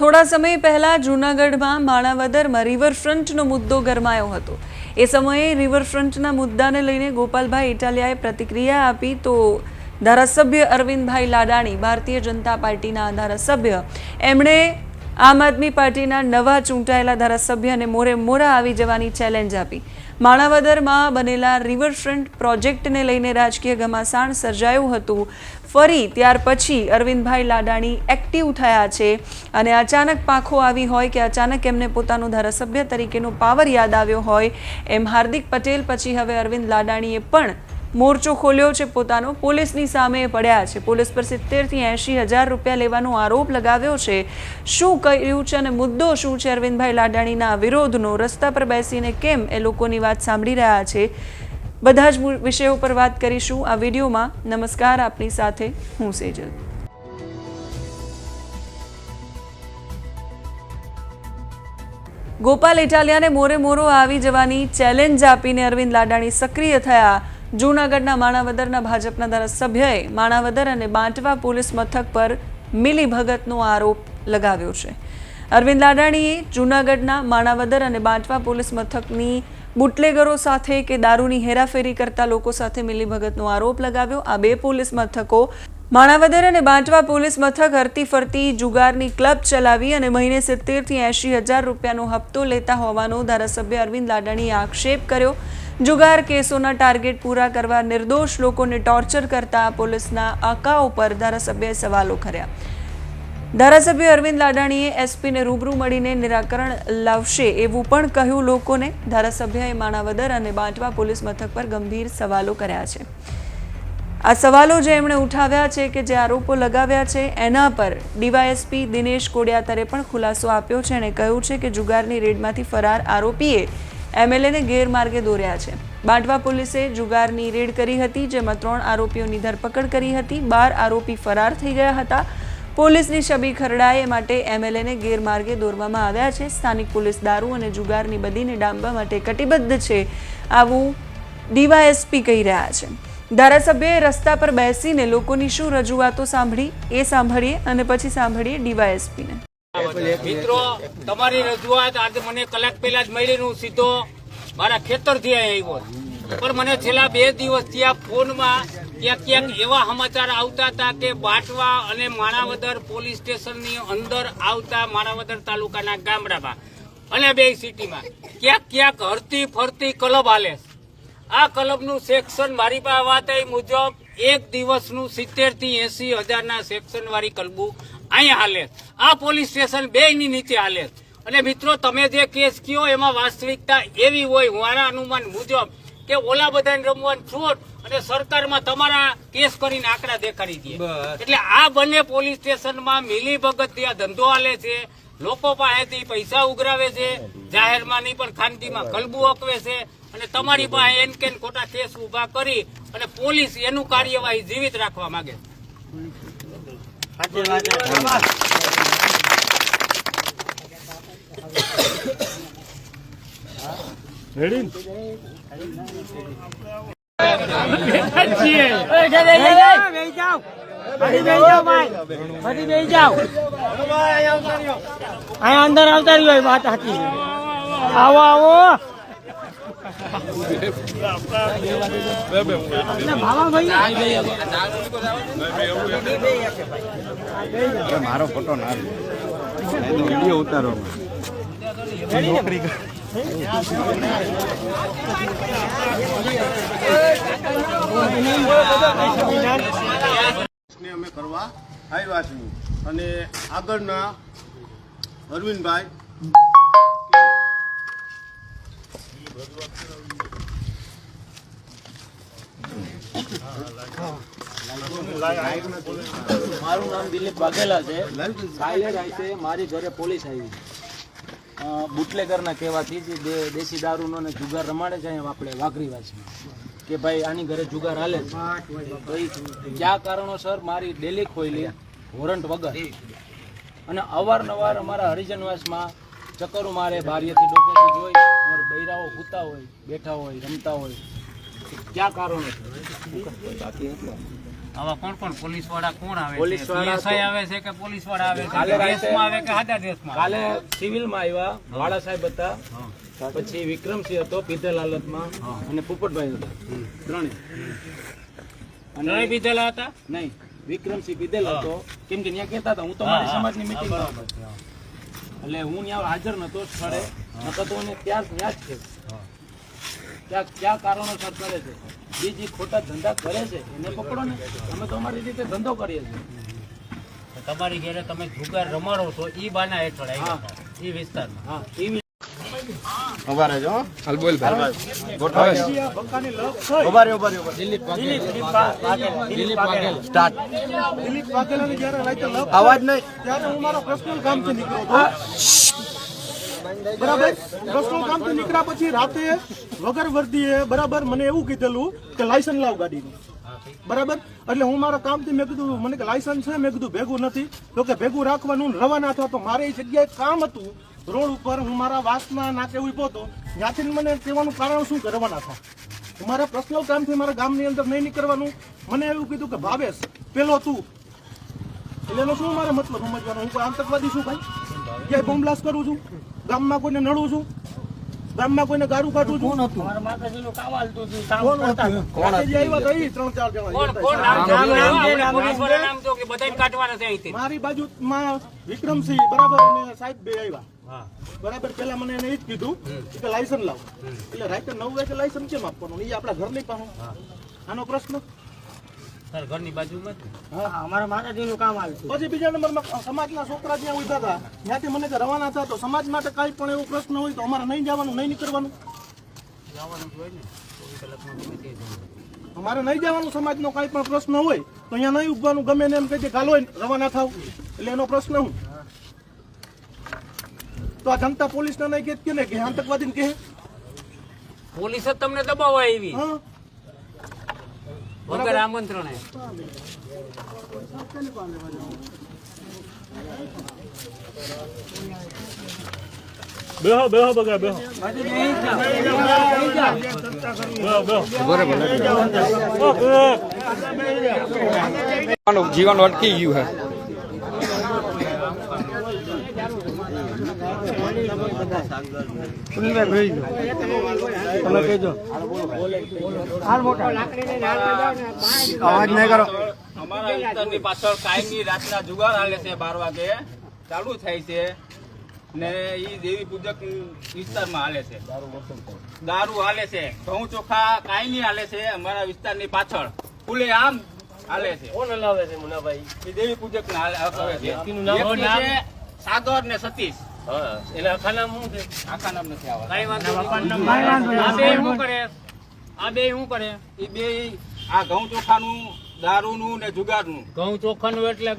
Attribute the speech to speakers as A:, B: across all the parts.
A: થોડા સમય પહેલા જૂનાગઢમાં માણાવદરમાં રિવરફ્રન્ટનો મુદ્દો ગરમાયો હતો. એ સમયે રિવરફ્રન્ટના મુદ્દાને લઈને ગોપાલભાઈ ઇટાલિયાએ પ્રતિક્રિયા આપી તો ધારાસભ્ય અરવિંદભાઈ લાડાણી, ભારતીય જનતા પાર્ટીના ધારાસભ્ય, એમણે આમ આદમી પાર્ટીના નવા ચૂંટાયેલા ધારાસભ્યને મોરે મોરા આવી જવાની ચેલેન્જ આપી. માણાવદરમાં બનેલા રિવરફ્રન્ટ પ્રોજેક્ટને લઈને રાજકીય ઘમાસાણ સર્જાયું હતું. ફરી ત્યાર પછી અરવિંદભાઈ લાડાણી એક્ટિવ થયા છે અને અચાનક પાંખો આવી હોય કે અચાનક એમને પોતાનું ધારાસભ્ય તરીકેનો પાવર યાદ આવ્યો હોય એમ હાર્દિક પટેલ પછી હવે અરવિંદ લાડાણીએ પણ મોરચો ખોલ્યો છે પોતાનો. પોલીસની સામે પડ્યા છે. પોલીસ પર સિત્તેરથી એંશી હજાર રૂપિયા લેવાનો આરોપ લગાવ્યો છે. શું કર્યું છે અને મુદ્દો શું છે અરવિંદભાઈ લાડાણીના વિરોધનો? રસ્તા પર બેસીને કેમ એ લોકોની વાત સાંભળી રહ્યા છે. બધા જ વિષયો પર વાત કરીશું. આ વિડીયોમાં નમસ્કાર આપની સાથે હું સેજલ. ગોપાલ ઇટાલિયાને મોરે મોરો આવી જવાની ચેલેન્જ આપીને અરવિંદ લાડાણી સક્રિય થયા. જૂનાગઢના માણાવદરના ભાજપના ધારાસભ્યએ માણાવદર અને બાંટવા પોલીસ મથક પર મિલીભગતનો આરોપ લગાવ્યો છે. અરવિંદ લાડાણીએ જૂનાગઢના માણાવદર અને બાંટવા પોલીસ મથકની બુટલેગરો સાથે કે દારૂની હેરાફેરી કરતા લોકો સાથે મિલીભગતનો આરોપ લગાવ્યો. આ બે પોલીસ મથકો, માણાવદર અને બાંટવા પોલીસ મથક હરતી ફરતી જુગારની ક્લબ ચલાવી અને મહિને સિત્તેરથી એંશી હજાર રૂપિયાનો હપ્તો લેતા હોવાનો ધારાસભ્ય અરવિંદ લાડાણીએ આક્ષેપ કર્યો. જુગાર કેસોના ટાર્ગેટ પૂરા કરવા નિર્દોષ લોકોને ટોર્ચર કરતા પોલીસના આંકા ઉપર ધારાસભ્યએ સવાલો કર્યા. ધારાસભ્ય અરવિંદ લાડાણીએ એસપીને રૂબરૂ મળીને નિરાકરણ લાવશે એવું પણ કહ્યું લોકોને. ધારાસભ્યએ માણાવદર અને બાંટવા પોલીસ મથક પર ગંભીર સવાલો કર્યા છે. આ સવાલો જે એમણે ઉઠાવ્યા છે કે જે આરોપો લગાવ્યા છે, એના પર ડીવાયએસપી દિનેશ કોડિયાતરે પણ ખુલાસો આપ્યો છે. અને કહ્યું છે કે જુગારની રેડમાંથી ફરાર આરોપીએ એમએલએને ગેરમાર્ગે દોર્યા છે. બાંટવા પોલીસે જુગારની રેડ કરી હતી, જેમાં ત્રણ આરોપીઓની ધરપકડ કરી હતી. બાર આરોપી ફરાર થઈ ગયા હતા. પોલીસની છબી ખરડાએ માટે એમએલએને ગેરમાર્ગે દોરવામાં આવ્યા છે. સ્થાનિક પોલીસ દારૂ અને જુગારની બદીને ડામવા માટે કટિબદ્ધ છે આવું ડીવાયએસપી કહી રહ્યા છે. ધારાસભ્યએ રસ્તા પર બેસીને લોકોની શું રજૂઆતો સાંભળી એ સાંભળીએ અને પછી સાંભળીએ ડીવાયએસપીને.
B: મિત્રો તમારી રજૂઆત આજે મને કલાક પહેલા જ મળી હું સીધો મારા ખેતરથી આવ્યો. પણ મને છેલ્લા બે દિવસ ત્યાં ફોનમાં ક્યાંક ક્યાંક એવા સમાચાર આવતા હતા કે બાટવા અને માણાવદર પોલીસ સ્ટેશનની અંદર આવતા માણાવદર તાલુકાના ગામડામાં અને બે સિટીમાં ક્યાંક ક્યાંક હરતી ફરતી ક્લબ હાલે. આ ક્લબનું સેક્શન મારી પાસે વાત એ મુજબ એક દિવસનું સિત્તેરથી એસી હજારના સેક્શન વાળી ક્લબો અહીંયા હાલે આ પોલીસ સ્ટેશન બે ની નીચે હાલે અને મિત્રો, તમે જે કેસ કયો એમાં વાસ્તવિકતા એવી હોય મારા અનુમાન મુજબ કે ઓલા બધાને રમવાનું છોડ અને સરકારમાં તમારા કેસ કરીને આંકડા દેખાડી દે. એટલે આ બંને પોલીસ સ્ટેશનમાં મિલી ભગત ત્યાં ધંધો હાલે છે લોકો પાસેથી પૈસા ઉઘરાવે છે જાહેરમાં નહીં પણ ખાનગીમાં કલબુ અકવે છે અને તમારી પાસે એન કેન ખોટા કેસ ઊભા કરી અને પોલીસ એનું કાર્યવાહી જીવિત રાખવા માંગે છે.
C: અંદર આવતા રહ્યો વાત હતી આવો આવો
D: મારો ફોટો ના વીડિયો ઉતારો
E: ને અમે કરવા આવ્યા છીએ. અને આગળના અરવિંદભાઈ
F: મારું નામ દિલીપ વાઘેલા છે. સાયલેન્ટ આવી છે. મારી ઘરે પોલીસ આવી અ, બુટલેગરના કહેવાથી જે દેશી દારૂનો ને જુગાર રમાડે છે આપણે વાઘરીવાસમાં, કે ભાઈ આની ઘરે જુગાર હાલે છે. કયા કારણોસર મારી ડેલી ખોઈલી વોરંટ વગર. અને અવારનવાર અમારા હરિજનવાસમાં ચક્કરો મારે, બારીએથી ડોકેથી જોઈ, અમારે બૈરાઓ સૂતા હોય, બેઠા હોય, રમતા હોય. ક્યાં કારણો
B: આવા કોણ કોણ? પોલીસવાળા કોણ આવે
F: પોલીસવાળા
B: આવે છે કે પોલીસવાળા આવે છે?
F: રાતે-
B: આવે કે ડ્રેસમાં આવે?
F: કાલે સિવિલમાં આવ્યા વાળા સાહેબ હતા. પછી વિક્રમસિંહ હતો પીધેલ હાલતમાં અને પોપટભાઈ હતા. ત્રણે
B: અને પીધેલા હતા?
F: નહીં વિક્રમસિંહ પીધેલ હતો. કેમ કે ત્યાં કહેતા હતા હું તો મારી સમાજની મિટિંગ એટલે હું ત્યાં હાજર નતો સ્થળે. નતો તો ત્યાં ત્યાં જ છે. ક્યાં ક્યાં કારણોસર કરે છે? જે જે ખોટા ધંધા કરે છે એને પકડો ને. અમે તો અમારી રીતે ધંધો કરીએ છીએ.
B: તમારી ઘેરે તમે જુગાર રમાડો છો ઈ બાના હેઠળ ઈ વિસ્તારમાં.
F: હા એવી
E: ઊભા રહેજો હો. ગોઠવાય. ઊભા રહ્યો ઊભા રહ્યો. સ્ટાર્ટ.
G: દિલીપ વાઘેલાની જ્યારે રાતે
E: અવાજ નહીં.
G: ત્યારે હું મારો પર્સનલ કામથી નીકળ્યો બરાબર? પર્સનલ કામથી નીકળ્યા પછી રાતે વગર વર્દીએ બરાબર મને એવું કીધેલું કે લાયસન્સ લાવ ગાડીનું. બરાબર? એટલે હું મારા કામથી મેં કીધું, મને કે લાયસન્સ છે, મેં કીધું, ભેગું નથી. તો કે ભેગું રાખવાનું, રવાના થયો તો મારે એ જગ્યાએ કામ હતું. રોડ ઉપર હું મારા વાસના નાકે ઊભો હતો. ત્યાંથી મને કહેવાનું કારણ શું કે રવાના થા મારા પર્સનલ કામથી મારા ગામની અંદર નહીં નીકળવાનું. મને એવું કીધું કે ભાવેશ, પેલો તું. એટલે એનો શું મારે મતલબ સમજવાનો? હું કોઈ આતંકવાદી છું ભાઈ? ક્યાંય બોમ્બ કરું છું? ગામમાં કોઈને નડું છું? ગામમાં કોઈને ગારું કાઢું છું? કોણ હતું? કોણ રાતે જે આવ્યા હતા? ઈ ત્રણ ચાર જણા
B: કોણ કોણ નામ
G: નામ, નામ,
B: આપણે
G: નામ,
B: પોલીસવાળા નામ જો કે બધાને કાઢવાના છે અહીંથી.
G: મારી બાજુમાં વિક્રમસિંહ બરાબર અને સાહેબ બે આવ્યા. બરાબર પેલા મને એને એ જ કીધું કે લાયસન્સ લાવો. એટલે રાતે નવ વાગે લાયસન્સ કેમ આપવાનું? એ આપણા ઘરની પાસે આનો પ્રશ્ન?
B: તારા ઘરની બાજુમાં જ. ને?
C: અમારા માતાજીનું કામ આવ્યું
G: પછી બીજા નંબરમાં સમાજના છોકરા જ્યાં ઊભા હતા ત્યાંથી મને રવાના થયા તો સમાજ માટે કાંઈ પણ એવો પ્રશ્ન હોય તો અમારે નહીં જવાનું નહીં નીકળવાનું. અમારે નહીં જવાનું સમાજનો કાંઈ પણ પ્રશ્ન હોય તો અહીંયા નહીં ઉભવાનું ગમે ને એમ કહી દે ગાલો રવાના થાવ. એટલે એનો પ્રશ્ન હું. તો આ જનતા પોલીસને નહીં કે કે ને કે આતંકવાદીને કહે?
B: પોલીસ જ તમને દબાવવા આવી.
G: હા.
B: વગર આમંત્રણે.
G: બેહો બેહો બગા બેહો.
D: જીવન અટકી ગયું છે
C: તમે કહેજો
E: અવાજ નહીં કરો
H: અમારા વિસ્તારની પાછળ કાયમી રાતના જુગાર હાલે છે બાર વાગે. ચાલુ થાય છે ને ઈ દેવી પૂજક વિસ્તારમાં હાલે છે. દારૂ હાલે છે. ઘઉં ચોખા કાયમી હાલે છે અમારા વિસ્તારની પાછળ. ખુલ્લે આમ હાલે છે.
C: કોણ હલાવે છે મુનાભાઈ?
H: દેવી પૂજક ના હાલે છે સાગર ને સતીશ.
C: હા એટલે આખા નામ શું છે?
H: આખા નામ નથી આવતા
B: કઈ વાંધો નહીં. આ બે શું કરે? આ બે શું કરે?
H: એ બે આ ઘઉં ચોખાનું દારૂનું ને જુગારનું.
B: ઘઉં ચોખાનું એટલે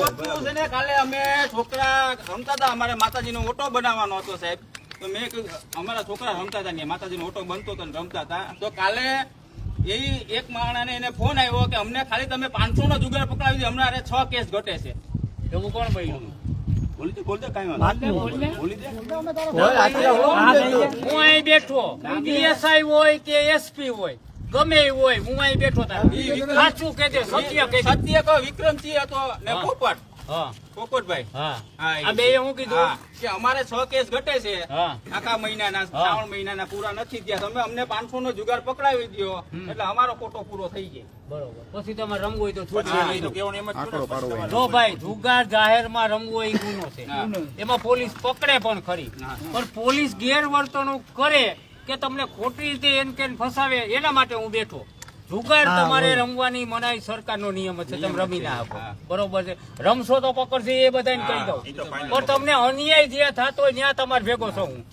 H: વસ્તુ છે ને કાલે અમે છોકરા રમતા હતા અમારે માતાજીનો ઓટો બનાવવાનો હતો સાહેબ. તો મેં અમારા છોકરા રમતા હતા ને માતાજીનો ઓટો બનતો હતો ને રમતા હતા. તો કાલે એ એક માણસને એને ફોન આવ્યો કે અમને ખાલી તમે પાંચસો નો જુગાર પકડાવી દો હમણાં છ કેસ ઘટે છે.
B: એવું કોણ બન્યું
H: બોલી દે બોલ દે કાંઈ. બોલી? દે.
B: હું અહીં બેઠો. પીએસઆઈ હોય કે એસપી હોય ગમે હોય હું અહીં બેઠો તા સાચું કે સત્ય કે
H: સત્ય કહો વિક્રમસિંહ હતો ને પોપટ પોપટભાઈ.
B: હા.
H: હા, એ
B: આ બે હું કીધું?
H: કે અમારે છ કેસ ઘટે છે. આખા મહિનાના શ્રાવણ મહિનાના પૂરા નથી થયા. તમે અમને પાંચસો નો જુગાર પકડાવી દો એટલે અમારો કોટો પૂરો થઈ જાય
B: બરોબર. પછી તમારે રમવું હોય તો છૂટ.
H: જો
B: ભાઈ જુગાર જાહેરમાં રમવો એ ગુનો છે. એમાં પોલીસ પકડે પણ ખરી. પણ પોલીસ ગેરવર્તણૂક કરે કે તમને ખોટી રીતે એન કેન ફસાવે એના માટે હું બેઠો. જુગાર તમારે રમવાની મનાઈ સરકારનો નિયમ છે તમે રમી ના આપો બરોબર છે. રમશો તો પકડશે એ બધાને કહી દઉં. પણ તમને અન્યાય જ્યાં થતો હોય ત્યાં તમારે ભેગો છો હું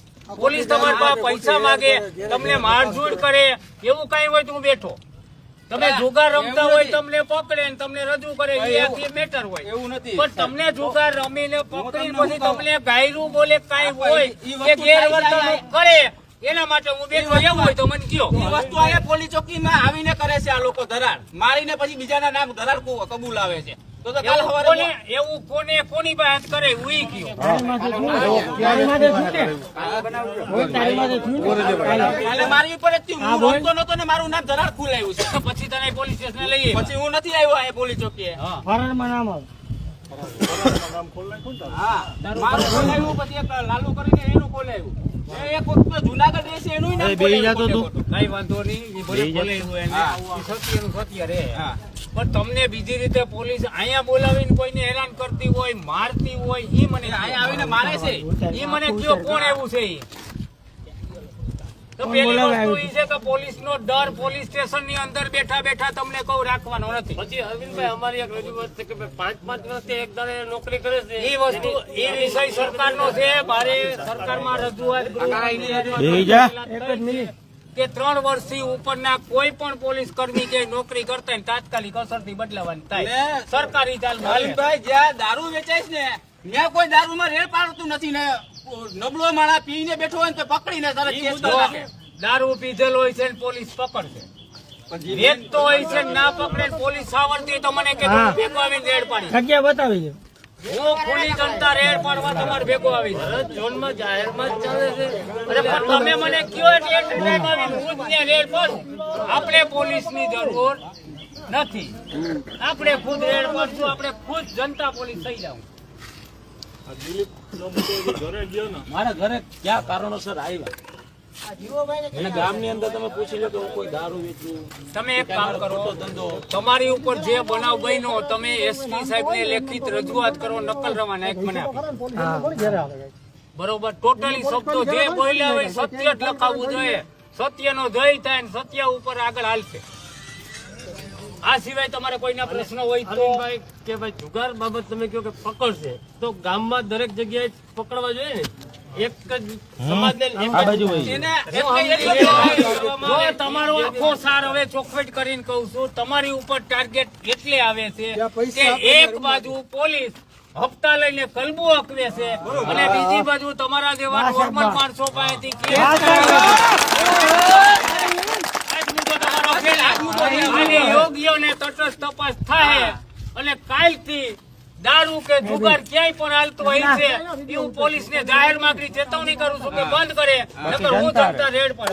B: પોલીસ તમારા પાસે પૈસા માગે તમને મારઝૂડ કરે એવું કઈ હોય તો હું બેઠો. તમે જુગાર રમતા હોય તમને પકડે ને તમને રજૂ કરે એ મેટર હોય.
H: એવું નથી.
B: પણ તમને જુગાર રમીને પકડી
H: તમને
B: પછી તમને ગાયરું બોલે કઈ હોય ગેરવર્તણૂક કરે એના માટે હું બેઠો એવું હોય તો મને કયો.
H: એ વસ્તુ અહીંયા પોલીસ ચોકીમાં આવીને કરે છે આ લોકો ધરાર મારીને પછી બીજાના નામ ધરાર કબૂલ આવે છે. તો તો કાલ સવારે
B: એવું કોને કોની પાસે કરે હું ઈ કયો.
C: તારીમાંથી છૂટે કોઈ તારીમાંથી છૂટે
H: કાલે મારી ઉપર જ હું રમતો નતો ને મારું નામ ધરાર ખુલાયું છે.
B: પછી તને પોલીસ સ્ટેશન લઈએ
H: પછી હું નથી આવ્યો અહીંયા પોલીસ ચોકીએ.
C: ફરારમાં નામ આવે.
H: હા. મારું ખોલાયું પછી એક લાલુ કરીને એનું ખોલાયું. એક વખત જુનાગઢ રહેશે એનું નામ ખોલાયું ખોટે ખોટું.
B: કઈ વાંધો નહીં એવું એને સત્ય પણ તમને બીજી રીતે પોલીસ અહીંયા બોલાવીને કોઈને હેરાન કરતી હોય મારતી હોય એ મને
H: અહીંયા આવીને મારે છે.
B: એ મને કયો કોણ એવું છે ઈ? તો પેલી વસ્તુ
C: આવ્યું?
B: છે કે પોલીસનો ડર પોલીસ ઉપર ના અંદર બેઠા બેઠા તમને કહું રાખવાનો નથી.
I: પછી અરવિંદભાઈ અમારી એક રજૂઆત છે કે પાંચ પાંચ વર્ષથી એક દાડે નોકરી કરે છે.
B: એ વસ્તુ એ વિષય સરકારનો છે મારે સરકારમાં રજૂઆત ગૃહની
C: એક જ મિનિટ.
B: કે ત્રણ વર્ષથી ઉપરના કોઈ પણ પોલીસ કર્મી કે નોકરી કરતા તાત્કાલિક અસરથી બદલાવાની થાય. સરકારી ચાલમાં હાલે.
H: ભાઈ જ્યાં દારૂ વેચાય છે ને ત્યાં કોઈ દારૂમાં રેડ પાડતું નથી ને. નબળો માણા પીને બેઠો હોય ને તો પકડીને તરત કેસ કરી
B: દારૂ પીધેલ હોય છે ને પોલીસ પકડશે. વેચતો હોય છે ને ના પકડે પોલીસ આવડતી તો મને કે. ભેગો આવીને રેડ પાડી.
C: જગ્યા બતાવી છે
B: હું ખુલ્લી જનતા રેડ પાડવા તમારે ભેગો આવી
I: ઝોનમાં જાહેરમાં જ ચાલે છે.
B: અરે પણ તમે મને કયો એટલે હું જ રેડ પાડું? આપણે પોલીસની જરૂર નથી. આપણે ખુદ રેડ પાડશું આપણે ખુદ જનતા પોલીસ થઈ જાવ
F: મારા ઘરે ક્યાં કારણોસર આવ્યા? ગામની અંદર તમે પૂછી લો કે હું કોઈ દારૂ વેચું
B: તમે એક કામ કરો
F: ધંધો.
B: તમારી ઉપર જે બનાવ બન્યો તમે એસપી સાહેબને લેખિત રજૂઆત કરો નકલ રવાના એક મને બરોબર ટોટલી શબ્દો જે બોલ્યા હોય સત્ય જ લખાવવું જોઈએ. સત્યનો જય થાય સત્ય ઉપર આગળ હાલશે. આ સિવાય તમારે કોઈના પ્રશ્ન હોય તો
I: કે ભાઈ જુગાર બાબત તમે કહો કે પકડશે તો ગામમાં દરેક જગ્યાએ પકડવા જોઈએ ને? એક જ સમાજને એક
B: તમારો આખો સાર હવે ચોખવટ કરીને કહું છું તમારી ઉપર ટાર્ગેટ એટલે આવે છે કે એક બાજુ પોલીસ હપ્તા લઈને કલબુ હકવે છે અને બીજી બાજુ તમારા જેવા નોર્મલ માણસો પાસેથી કેસ કરાવે છે. આજ મુદ્દો તમારો ફેલાય. અને યોગ્ય તટસ્થ તપાસ થાય. અને કાલથી દારૂ કે જુગાર ક્યાંય પણ હાલતું હોય છે એ હું પોલીસને જાહેર માંગણી ચેતવણી કરું છું કે બંધ કરે. નકર હું જનતા રેડ પર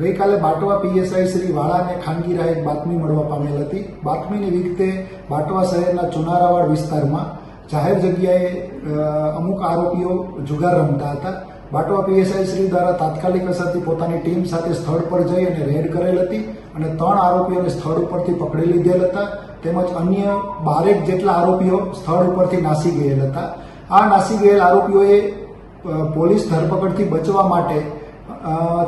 J: ગઈકાલે બાટવા પીએસઆઈ શ્રી વાળાને ખાનગી રાહે બાતમી મળવા પામેલ હતી. બાતમીની વિગતે બાટવા શહેરના ચુનારાવાડ વિસ્તારમાં જાહેર જગ્યાએ અમુક આરોપીઓ જુગાર રમતા હતા. બાટવા પીએસઆઈ શ્રી દ્વારા તાત્કાલિક અસરથી પોતાની ટીમ સાથે સ્થળ પર જઈ અને રેડ કરેલ હતી અને ત્રણ આરોપીઓને સ્થળ ઉપરથી પકડી લીધેલ હતા. તેમજ અન્ય બારેક જેટલા આરોપીઓ સ્થળ ઉપરથી નાસી ગયેલ હતા. આ નાસી ગયેલ આરોપીઓએ પોલીસ ધરપકડથી બચવા માટે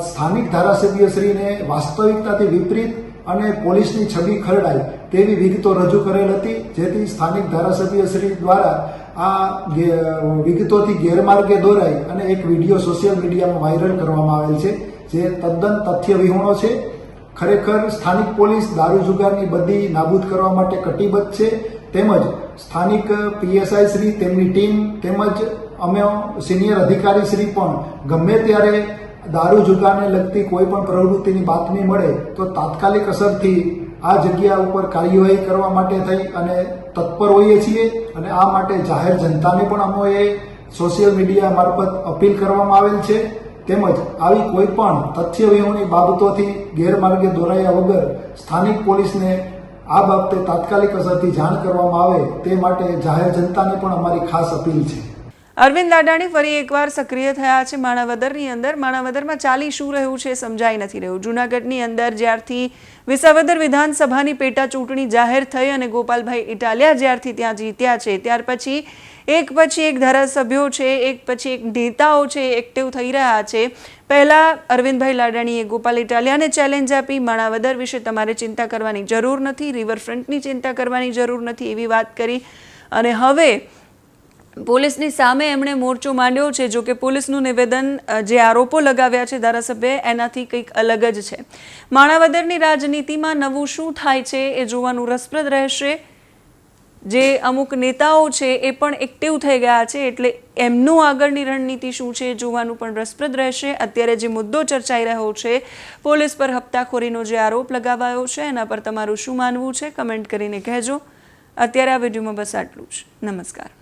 J: સ્થાનિક ધારાસભ્યશ્રીને વાસ્તવિકતાથી વિપરીત અને પોલીસની છબી ખરડાય તેવી વિગતો રજૂ કરેલ હતી, જેથી સ્થાનિક ધારાસભ્યશ્રી દ્વારા આ વિગતોથી ગેરમાર્ગે દોરાઈ અને એક વીડિયો સોશિયલ મીડિયામાં વાયરલ કરવામાં આવેલ છે, જે તદ્દન તથ્ય વિહોણો છે. ખરેખર સ્થાનિક પોલીસ દારૂ જુગારની બધી નાબૂદ કરવા માટે કટિબદ્ધ છે. તેમજ સ્થાનિક પીએસઆઈ શ્રી, તેમની ટીમ તેમજ અમે સિનિયર અધિકારી શ્રી પણ ગમે ત્યારે દારૂ જુગારને લગતી કોઈ પણ પ્રવૃત્તિની બાતમી મળે, તો તાત્કાલિક અસરથી આ જગ્યા ઉપર કાર્યવાહી કરવા માટે થઈ અને તત્પર હોઈએ છીએ અને આ માટે જાહેર જનતાને પણ અમોએ સોશિયલ મીડિયા મારફત અપીલ કરવામાં આવેલ છે. તેમજ આવી કોઈ પણ તથ્ય વિહોણી બાબતોથી ગેરમાર્ગે દોરાયા વગર સ્થાનિક પોલીસને આ બાબતે તાત્કાલિક અસરથી જાણ કરવામાં આવે તે માટે જાહેર જનતાને પણ અમારી ખાસ અપીલ છે.
A: અરવિંદ લાડાણી ફરી એકવાર સક્રિય થયા છે માણાવદરની અંદર. માણાવદરમાં ચાલી શું રહ્યું છે સમજાઈ નથી રહ્યું. જૂનાગઢની અંદર જ્યારથી વિસાવદર વિધાનસભાની પેટા ચૂંટણી જાહેર થઈ અને ગોપાલભાઈ ઇટાલિયા જ્યારથી ત્યાં જીત્યા છે, ત્યાર પછી એક પછી એક ધારાસભ્યો છે, એક પછી એક નેતાઓ છે, એક્ટિવ થઈ રહ્યા છે. પહેલાં અરવિંદભાઈ લાડાણીએ ગોપાલ ઇટાલિયાને ચેલેન્જ આપી. માણાવદર વિશે તમારે ચિંતા કરવાની જરૂર નથી, રિવરફ્રન્ટની ચિંતા કરવાની જરૂર નથી એવી વાત કરી. અને હવે પોલીસની સામે એમણે મોરચો માંડ્યો છે જો કે પોલીસનું નિવેદન જે આરોપો લગાવ્યા છે ધારાસભ્યએ એનાથી કંઈક અલગ જ છે. માણાવદરની રાજનીતિમાં નવું શું થાય છે એ જોવાનું રસપ્રદ રહેશે. જે અમુક નેતાઓ છે એ પણ એક્ટિવ થઈ ગયા છે, એટલે એમનું આગળની રણનીતિ શું છે જોવાનું પણ રસપ્રદ રહેશે. અત્યારે જે મુદ્દો ચર્ચાઈ રહ્યો છે, પોલીસ પર હપ્તાખોરીનો જે આરોપ લગાવાયો છે, એના પર તમારું શું માનવું છે, કમેન્ટ કરીને કહેજો. અત્યારે આ વિડીયોમાં બસ આટલું જ. નમસ્કાર.